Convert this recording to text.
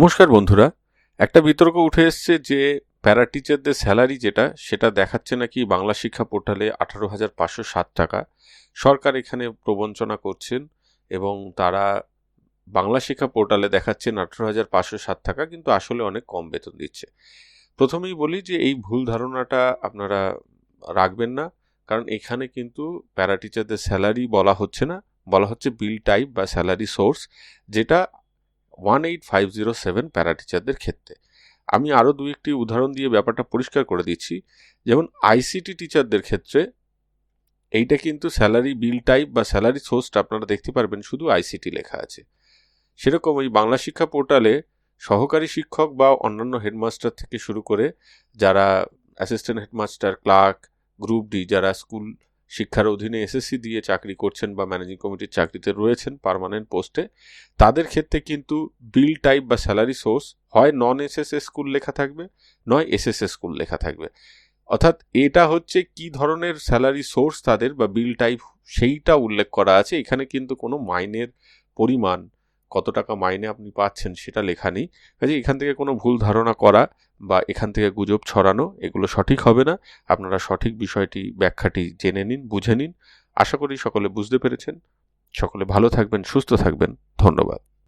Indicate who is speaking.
Speaker 1: নমস্কার বন্ধুরা। একটা বিতর্ক উঠে এসছে যে প্যারা টিচারদের স্যালারি যেটা, সেটা দেখাচ্ছে নাকি বাংলা শিক্ষা পোর্টালে আঠারো হাজার পাঁচশো সাত টাকা। সরকার এখানে প্রবঞ্চনা করছেন এবং তারা বাংলা শিক্ষা পোর্টালে দেখাচ্ছেন আঠারো হাজার পাঁচশো সাত টাকা, কিন্তু আসলে অনেক কম বেতন দিচ্ছে। প্রথমেই বলি যে এই ভুল ধারণাটা আপনারা রাখবেন না, কারণ এখানে কিন্তু প্যারা টিচারদের স্যালারি বলা হচ্ছে না। বলা হচ্ছে বিল টাইপ বা স্যালারি সোর্স, যেটা one eight five zero seven para টিচারদের ক্ষেত্রে। আমি আরও দু একটি উদাহরণ দিয়ে ব্যাপারটা পরিষ্কার করে দিচ্ছি। যেমন আইসিটি টিচারদের ক্ষেত্রে এইটা কিন্তু স্যালারি বিল টাইপ বা স্যালারি সোর্সটা আপনারা দেখতে পারবেন, শুধু আইসিটি লেখা আছে। সেরকম এই বাংলা শিক্ষা পোর্টালে সহকারী শিক্ষক বা অন্যান্য হেডমাস্টার থেকে শুরু করে যারা assistant headmaster clerk group D যারা স্কুল শিক্ষার অধীনে এসএসসি দিয়ে চাকরি করছেন বা ম্যানেজিং কমিটির চাকরিতে রয়েছেন পার্মানেন্ট পোস্টে তাদের ক্ষেত্রে কিন্তু বিল টাইপ বা স্যালারি সোর্স হয় নন এসএসএস স্কুল লেখা থাকবে, নয় এসএসএস স্কুল লেখা থাকবে। অর্থাৎ এটা হচ্ছে কি ধরনের স্যালারি সোর্স তাদের বা বিল টাইপ সেইটা উল্লেখ করা আছে। এখানে কিন্তু কোনো মাইনের পরিমাণ, কত টাকা মাইনে আপনি পাচ্ছেন সেটা লেখা নেই। কাজে এখান থেকে কোনো ভুল ধারণা করা বা এখান থেকে গুজব ছড়ানো, এগুলো সঠিক হবে না। আপনারা সঠিক বিষয়টি, ব্যাখ্যাটি জেনে নিন, বুঝে নিন। আশা করি সকলে বুঝতে পেরেছেন। সকলে ভালো থাকবেন, সুস্থ থাকবেন। ধন্যবাদ।